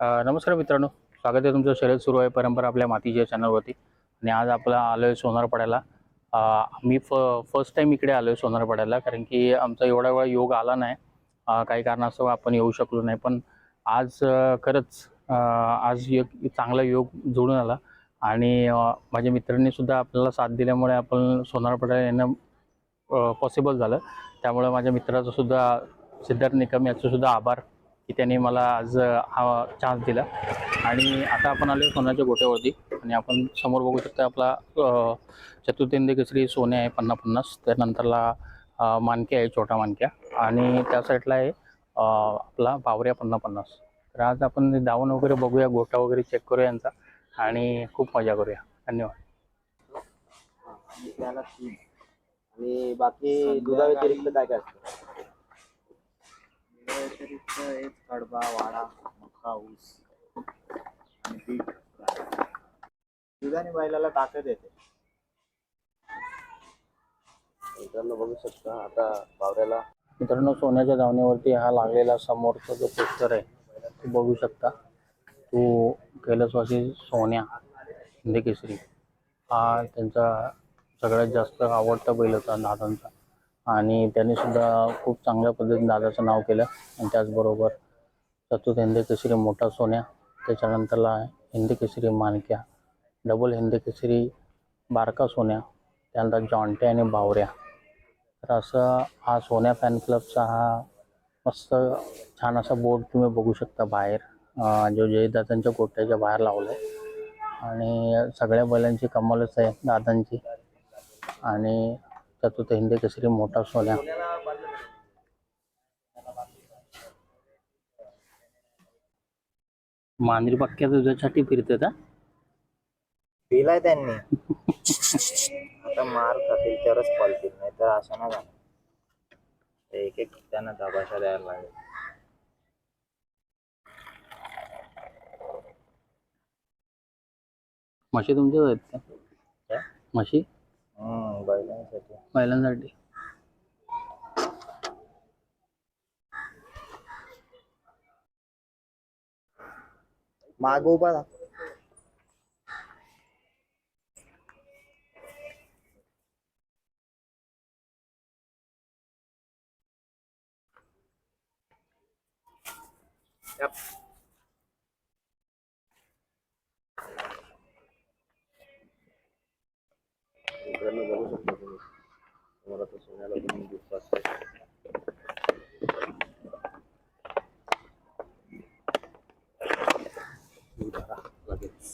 नमस्कार मित्रांनो. स्वागत आहे तुमचं शर्यत सुरू आहे परंपरा आपल्या मातीच्या चॅनलवरती. आणि आज आपला आलो आहे सोनारपाड्याला मी फ फर्स्ट टाईम इकडे आलो आहे सोनारपाड्याला कारण की आमचा एवढा वेळा योग आला नाही. काही कारणास्तव आपण येऊ शकलो नाही. पण आज खरंच आज एक चांगला योग जुळून आला. आणि माझ्या मित्रांनी सुद्धा आपल्याला साथ दिल्यामुळे आपण सोनारपाड्याला येणं पॉसिबल झालं. त्यामुळे माझ्या मित्राचा सुद्धा सिद्धार्थ निकम याचे सुद्धा आभार. की त्यांनी मला आज हा चान्स दिला. आणि आता आपण आलो सोन्याच्या गोट्यावरती. आणि आपण समोर बघू शकता आपला अ, केसरी सोने आहे पन्ना पन्नास. त्यानंतरला मानक्या आहे छोटा मानक्या आणि त्या साईडला आहे आपला बावऱ्या पन्ना पन्नास. तर आज आपण दावण वगैरे बघूया गोटा वगैरे चेक करूया यांचा. आणि खूप मजा करूया. धन्यवाद. आणि बाकी दुधा व्यतिरिक्त काय काय असतं? व्यतिरिक्त एक कडबा वाडा मका ऊस आणि पीठ दुधाने बैलाला ताकद येते. मित्रांनो बघू शकता आता बावऱ्याला मित्रांनो सोन्याच्या धावणीवरती हा लागलेला समोरचा जो पोस्टर आहे तो बघू शकता. तो कैलासवासी सोन्या हिंदी केसरी हा त्यांचा सगळ्यात जास्त आवडता बैल होता दादांचा आणि त्यांनी सुद्धा खूप चांगल्या पद्धतीने दादाचं नाव केलं. आणि त्याचबरोबर चतुर्थ हिंदी केसरी मोठा सोन्या त्याच्यानंतरला हिंदी केसरी मानक्या डबल हिंदी केसरी बारका सोन्या त्यानंतर जॉन्टे आणि बावऱ्या. तर असं हा सोन्या फॅन क्लबचा हा मस्त छान असा बोर्ड तुम्ही बघू शकता बाहेर. जो जयदादांच्या गोट्याच्या बाहेर लावला आहे आणि सगळ्या बैलांची कमालच आहे दादांची. आणि चतुर्थ हिंदी केसरी मोठा सोन्या. मांजरी पक्क्या दुधासाठी फिरते का पिलाय त्यांनी. आता मार खातील तरच पळतील नाही तर अशा ना जाणार एक एक त्यांना दबाशा द्यायला लागेल. म्हशी तुमच्याच आहेत का? म्हशी? बैलांसाठी बैलांसाठी माग उभा राहा. मित्रांनो बघू शकता तुम्ही तुम्हाला तो सोन्याला तुम्ही दिसतात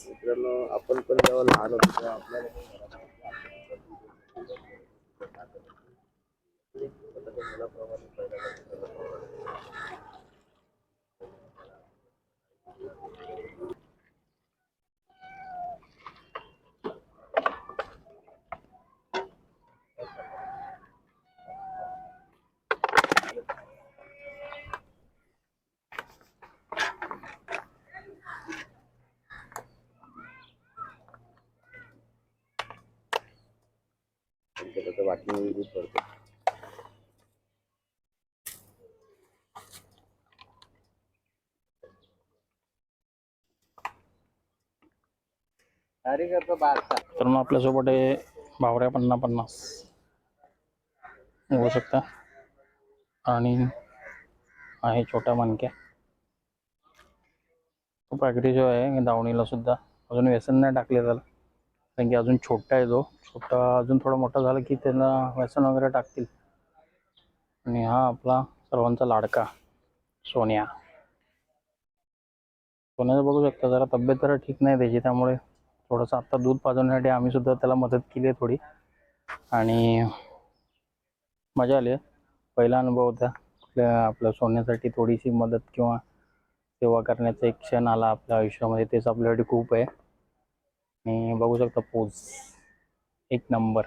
मित्रांनो आपण पण जेव्हा लहान होतो तेव्हा आपल्याला त्याच्या वाटणी यूज करतो. तर मग आपल्यासोबत आहे भावऱ्या पन्नास पन्नास. होऊ शकता. आणि आहे छोटा मानक्या. खूप जो आहे दावणीला सुद्धा. अजून व्यसन नाही टाकले त्याला. कारण की अजून छोटा आहे तो. छोटा अजून थोडा मोठा झाला की त्यांना व्यसन वगैरे टाकतील. आणि हा आपला सर्वांचा लाडका सोन्या. सोन्याचं बघू शकता जरा तब्येत जरा ठीक नाही त्याची त्यामुळे थोडंसं आत्ता दूध पाजवण्यासाठी आम्ही सुद्धा त्याला मदत केली आहे थोडी. आणि मजा आली आहे. पहिला अनुभव होता आपल्या आपल्या सोन्यासाठी थोडीशी मदत किंवा सेवा करण्याचा एक क्षण आला आपल्या आयुष्यामध्ये तेच आपल्यासाठी खूप आहे. आणि बघू शकता पोज. एक नंबर.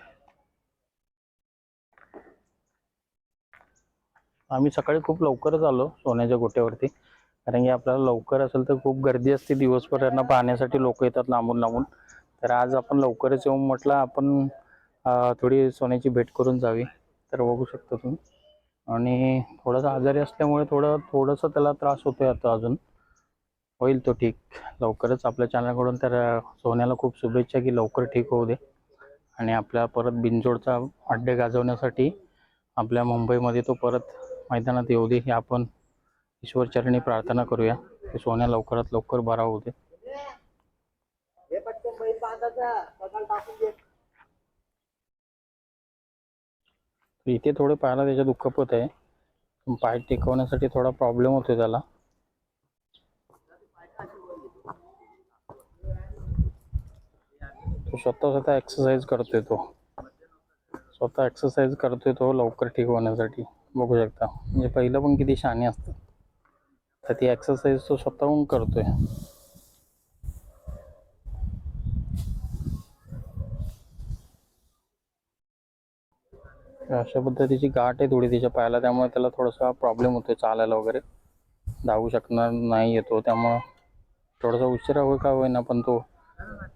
आम्ही सकाळी खूप लवकरच आलो सोन्याच्या गोट्यावरती. कारण की आपल्याला लवकर असेल तर खूप गर्दी असते. दिवसभर यांना पाहण्यासाठी लोक येतात लांबून लांबून. तर आज आपण लवकरच येऊन म्हटलं आपण थोडी सोन्याची भेट करून जावी. तर बघू शकता तुम्ही. आणि थोडासा आजारी असल्यामुळे थोडं थोडंसं त्याला त्रास होतोय आता अजून. होईल तो ठीक. लवकरच आपल्या चॅनलकडून तर सोन्याला खूप शुभेच्छा की लवकर ठीक होऊ दे. आणि आपल्या परत बिनजोडचा अड्डे गाजवण्यासाठी आपल्या मुंबईमध्ये तो परत मैदानात येऊ दे. ही आपण ईश्वरचरणी प्रार्थना करूया की सोन्या लवकरात लवकर बरा होऊ दे. इथे थोडे पाहायला त्याच्या दुःखपत आहे. पाय टेकवण्यासाठी थोडा प्रॉब्लेम होतोय त्याला तो स्वतः स्वतः एक्सरसाइज करतोय तो. स्वतः एक्सरसाइज करतोय तो लवकर ठीक होण्यासाठी. बघू शकता. म्हणजे पहिलं पण किती शाणे असतात तर ती एक्सरसाइज तो स्वतःहून करतोय. अशा पद्धतीची गाठ आहे थोडी तिच्या पायाला. त्यामुळे त्याला थोडासा प्रॉब्लेम होतोय चालायला वगैरे. धावू शकणार नाही येतो त्यामुळं थोडासा उशिरा होय का होईना पण तो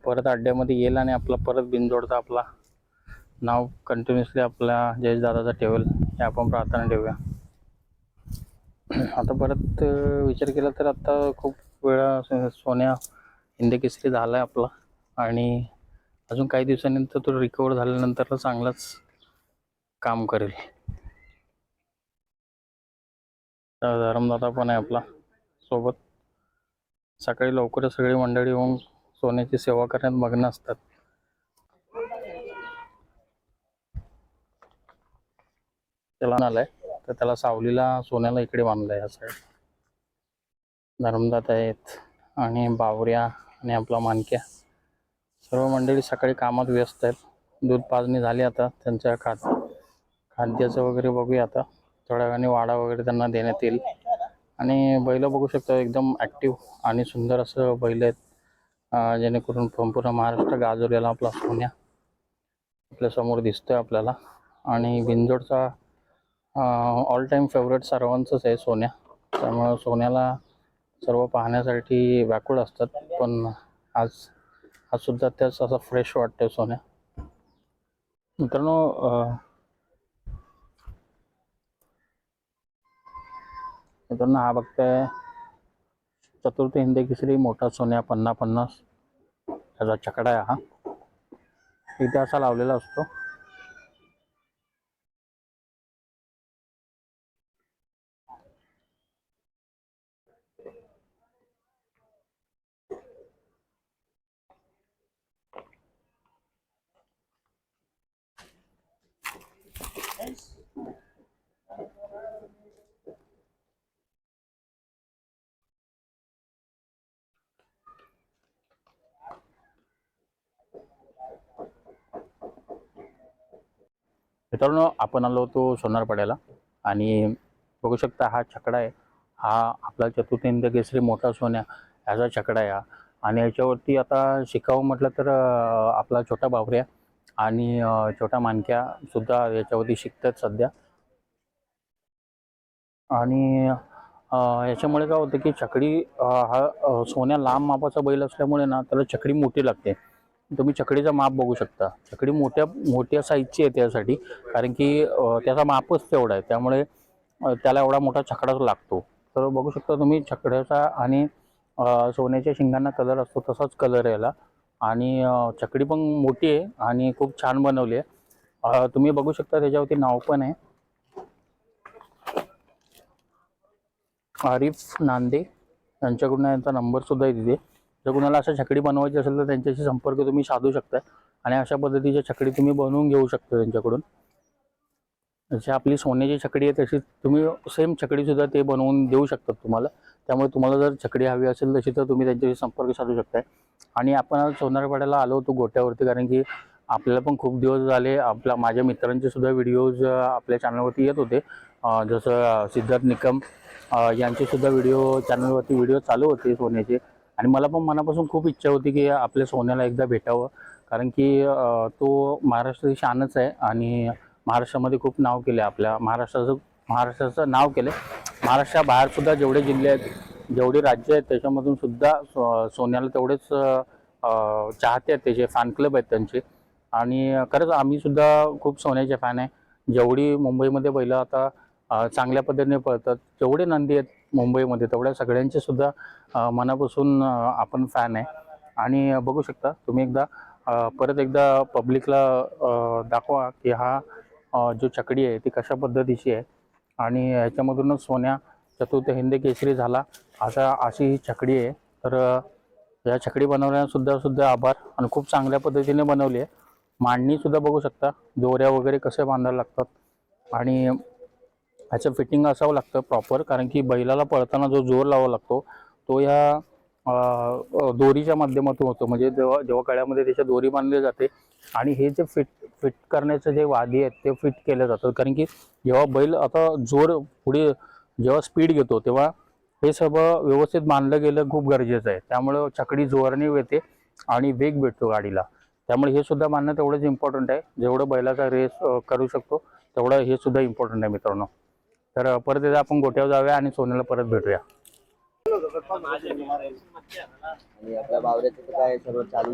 परत अड्ड्यामध्ये येईल आणि आपला परत बिनजोडचा आपला नाव कंटिन्युअसली आपल्या जयेश दादाचा ठेवेल. हे आपण प्रार्थना ठेवूया. आता परत विचार केला तर आता खूप वेळा सोन्या हिंदकेसरी झाला आहे आपला. आणि अजून काही दिवसानंतर तो रिकवर झाल्यानंतर चांगलाच काम करेल. धरमदादा पण आहे आपला सोबत. सकाळी लवकरच सगळी मंडळी येऊन सोन्याची सेवा करण्यात मग्न असतात. त्याला आलाय तर त्याला सावलीला सोन्याला इकडे बांधलाय या साईड धर्मदात आहेत आणि बावऱ्या आणि आपला मानक्या. सर्व मंडळी सकाळी कामात व्यस्त आहेत. दूध पाजणी झाली आता. त्यांच्या खाद्य खाद्याचं वगैरे बघूया आता. थोड्या वेळाने वाडा वगैरे त्यांना देण्यात येईल. आणि बैल बघू शकता एकदम ॲक्टिव्ह आणि सुंदर असं बैल आहेत. जेणेकरून संपूर्ण महाराष्ट्र गाजवलेला आपला सोन्या आपल्यासमोर दिसतोय आपल्याला. आणि बिंजोडचा ऑल टाईम फेवरेट सर्वांचंच आहे सोन्या. त्यामुळं सोन्याला सर्व पाहण्यासाठी व्याकुळ असतात पण आज आज सुद्धा त्याच असं फ्रेश वाटतंय सोन्या. मित्रांनो मित्रांनो हा बघताय चतुर्थ हिंदी मोठा सोन्या पन्ना पन्नास. त्याचा चकडा आहे हा. इथे असा लावलेला असतो. मित्रांनो आपण आलो होतो सोनारपाड्याला आणि बघू शकता हा छकडा आहे. हा आपला चतुर्थेंद्र केसरी मोठा सोन्या ह्याचा छकडा आहे हा. आणि याच्यावरती आता शिकावं म्हटलं तर आपला छोटा बावऱ्या आणि छोटा मानक्या सुद्धा याच्यावरती शिकतात सध्या. आणि याच्यामुळे काय होतं की छकडी हा सोन्या लांब मापाचा बैल असल्यामुळे ना त्याला छकडी मोठी लागते. तुम्ही चकडीचा माप बघू शकता. चकडी मोठ्या मोठ्या साईजची आहे त्यासाठी. कारण की त्याचा मापच तेवढा आहे. त्यामुळे त्याला एवढा मोठा छकडाच लागतो. तर बघू शकता तुम्ही छकड्याचा आणि सोन्याच्या शिंगांना कलर असतो तसाच कलर याला. आणि चकडी छकडी पण मोठी आहे आणि खूप छान बनवली आहे. तुम्ही बघू शकता त्याच्यावरती नाव पण आहे. आरिफ नांदे. यांच्याकडून यांचा नंबर सुद्धा आहे तिथे. जर कुणाला अशा छकडी बनवायची असेल तर त्यांच्याशी संपर्क तुम्ही साधू शकता आणि अशा पद्धतीच्या छकडी तुम्ही बनवून घेऊ शकता त्यांच्याकडून. जशी आपली सोन्याची छकडी आहे तशी तुम्ही सेम छकडी सुद्धा ते बनवून देऊ शकतात तुम्हाला. त्यामुळे तुम्हाला जर छकडी हवी असेल तशी तर तुम्ही त्यांच्याशी संपर्क साधू शकताय. आणि आपण आज सोनारपाड्याला आलो होतो गोट्यावरती कारण की आपल्याला पण खूप दिवस झाले आपल्या माझ्या मित्रांचे सुद्धा व्हिडिओज आपल्या चॅनलवरती येत होते. जसं सिद्धार्थ निकम यांचे सुद्धा व्हिडिओ चॅनलवरती व्हिडिओ चालू होते सोन्याचे. आणि मला पण मनापासून खूप इच्छा होती की आपल्या सोन्याला एकदा भेटावं. कारण की तो महाराष्ट्राची शानच आहे आणि महाराष्ट्रामध्ये खूप नाव केलं आपल्या महाराष्ट्राचं महाराष्ट्राचं नाव केलं महाराष्ट्राबाहेर सुद्धा जेवढे जिल्हे आहेत जेवढे राज्य आहेत त्याच्यामधून सुद्धा सो सोन्याला तेवढेच चाहते आहेत त्याचे फॅन क्लब आहेत त्यांचे. आणि खरंच आम्हीसुद्धा खूप सोन्याचे फॅन आहे. जेवढी मुंबईमध्ये पहिलं आता चांगल्या पद्धतीने पळतात. जेवढे नंदी आहेत मुंबईमध्ये तेवढ्या सगळ्यांचे सुद्धा मनापासून आपण फॅन आहे. आणि बघू शकता तुम्ही एकदा परत एकदा पब्लिकला दाखवा की हा जो छकडी आहे ती कशा पद्धतीची आहे. आणि ह्याच्यामधूनच सोन्या चतुर्थ हिंद केसरी झाला. आता अशी ही छकडी आहे. तर या छकडी बनवण्यासुद्धा सुद्धा आभार आणि खूप चांगल्या पद्धतीने बनवली आहे. मांडणीसुद्धा बघू शकता. दोऱ्या वगैरे कसे बांधायला लागतात. आणि ह्याचं फिटिंग असावं लागतं प्रॉपर कारण की बैलाला पळताना जो जोर लावावा लागतो तो ह्या दोरीच्या माध्यमातून होतो. म्हणजे जेव्हा जेव्हा गळ्यामध्ये त्याच्या दोरी बांधली जाते आणि हे जे फिट फिट करण्याचं जे वादी आहेत ते फिट केले जातात. कारण की जेव्हा बैल आता जोर पुढे जेव्हा स्पीड घेतो तेव्हा हे सगळं व्यवस्थित बांधलं गेलं खूप गरजेचं आहे. त्यामुळं चकडी जोराने येते आणि वेग भेटतो गाडीला. त्यामुळे हे सुद्धा मानणं तेवढंच इम्पॉर्टंट आहे. जेवढं बैलाचा रेस करू शकतो तेवढं हे सुद्धा इम्पॉर्टंट आहे मित्रांनो. तर परत एकदा आपण गोट्यावर जाऊया आणि सोन्याला परत भेटूया. आणि आपल्या बावऱ्याचं काय सर्व चालू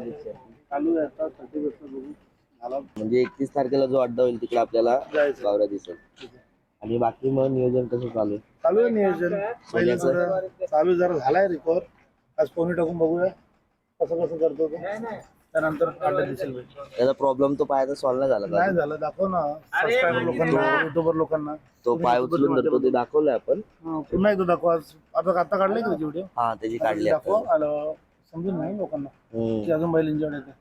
मला म्हणजे एकतीस तारखेला जो अड्डा होईल तिकडे आपल्याला. बावऱ्या दिसेल. आणि बाकी मग नियोजन कसं चालू आहे? चालू आहे नियोजन. पहिले सोन्याचं? जरा चालू जरा झालाय रिकवर आज कोणी टाकून बघूया. कसं कसं करतो तो. त्यानंतर दिसेल. त्याचा प्रॉब्लेम तो पायाचा सॉल्व नाही झाला का नाही झालं दाखव ना. सबस्क्रायबर लोकांना युट्यूबर लोकांना. तो पाय उचलून धरतो ते दाखवलंय आपण. हा, पुन्हा एकदा दाखव. आज आता आता काढले का व्हिडिओ हा त्याची काढली दाखव. आपण आलं समजून नाही लोकांना. हम्म. की अजून बैल इंजॉय येते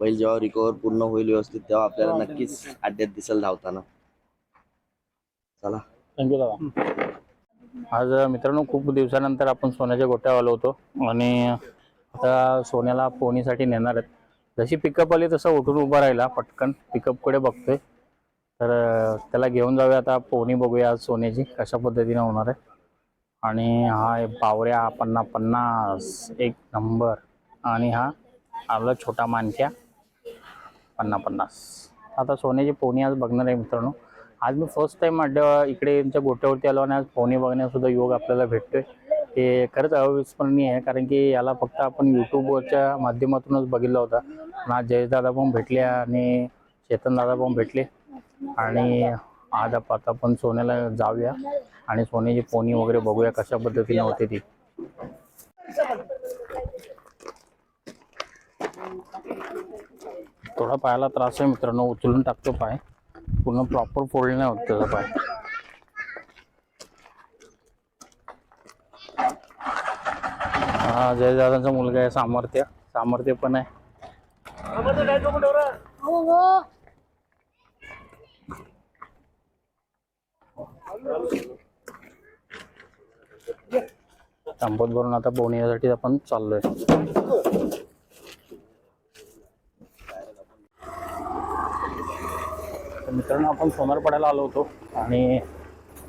बैल जेव्हा रिकवर पूर्ण होईल व्यवस्थित तेव्हा आपल्याला नक्कीच अड्ड्यात दिसेल धावताना. चला. थँक्यू दादा. आज मित्रांनो खूप दिवसानंतर आपण सोन्याच्या गोट्या आलो होतो आणि आता सोन्याला पोहणीसाठी नेणार आहेत. जशी पिकअप आली तसं उठून उभा राहिला पटकन पिकअपकडे बघतोय. तर त्याला घेऊन जाऊया आता पोहणी बघूया आज सोन्याची कशा पद्धतीने होणार आहे. आणि हा आहे बावऱ्या पन्ना पन्नास एक नंबर. आणि हा आपला छोटा मानक्या पन्ना पन्नास. आता सोन्याची पोहणी आज बघणार आहे मित्रांनो. आज मी फर्स्ट टाइम अड्ड्या इकडे यांच्या गोट्यावरती आलो आणि आज पोहणी बघण्यासुद्धा योग आपल्याला भेटतोय. हे खरंच अविस्मरणीय आहे कारण की याला फक्त आपण यूट्यूबवरच्या माध्यमातूनच बघितला होता. आणि आज जयदादा पण भेटले आणि चेतन दादा पण भेटले. आणि आज आप- आता आपण सोन्याला जाऊया आणि सोन्याची पोनी वगैरे बघूया कशा पद्धतीने होते ती. थोडा पायाला त्रास आहे मित्रांनो उचलून टाकतो पाय. पूर्ण प्रॉपर फोल्ड नाही होत त्याचा पाय. हा जयदादांचा मुलगा आहे सामर्थ्य. सामर्थ्य पण आहे. संपत भरून आता पोहण्यासाठी आपण चाललोय. मित्रांनो आपण सोनारपाड्याला आलो होतो आणि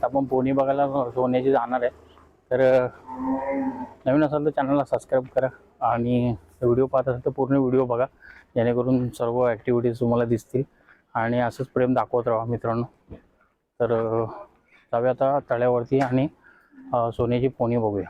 आपण पोहणी बघायला सोन्याची जाणार आहे. तर नवीन असाल तर चॅनलला सबस्क्राईब करा आणि व्हिडिओ पाहत असाल तर पूर्ण व्हिडिओ बघा. जेणेकरून सर्व ॲक्टिव्हिटीज तुम्हाला दिसतील आणि असंच प्रेम दाखवत राहा मित्रांनो. तर जाऊया आता तळ्यावरती आणि सोन्याची पोणी बघूया.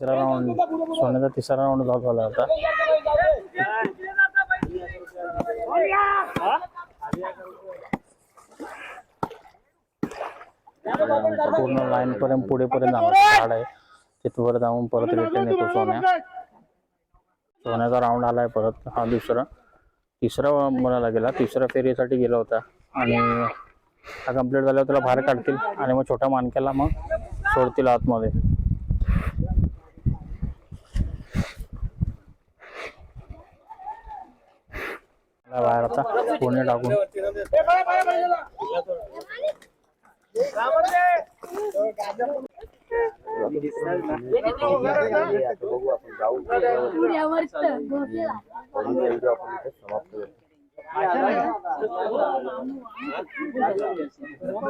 तिसरा राऊंड सोन्याचा तिसरा राऊंड झाला झाला होता पूर्ण लाईन पर्यंत पुढे पर्यंत झाड आहे. तिथवर जाऊन परत रिटर्न येतो सोन्या. सोन्याचा राऊंड आलाय परत. हा दुसरा. तिसरा म्हणायला गेला. तिसऱ्या फेरीसाठी गेला होता. आणि हा कंप्लीट झाल्यावर त्याला बाहेर काढतील. आणि मग छोट्या मानक्याला मग सोडतील आतमध्ये. बाहेर आता. कोणी टाकून. आता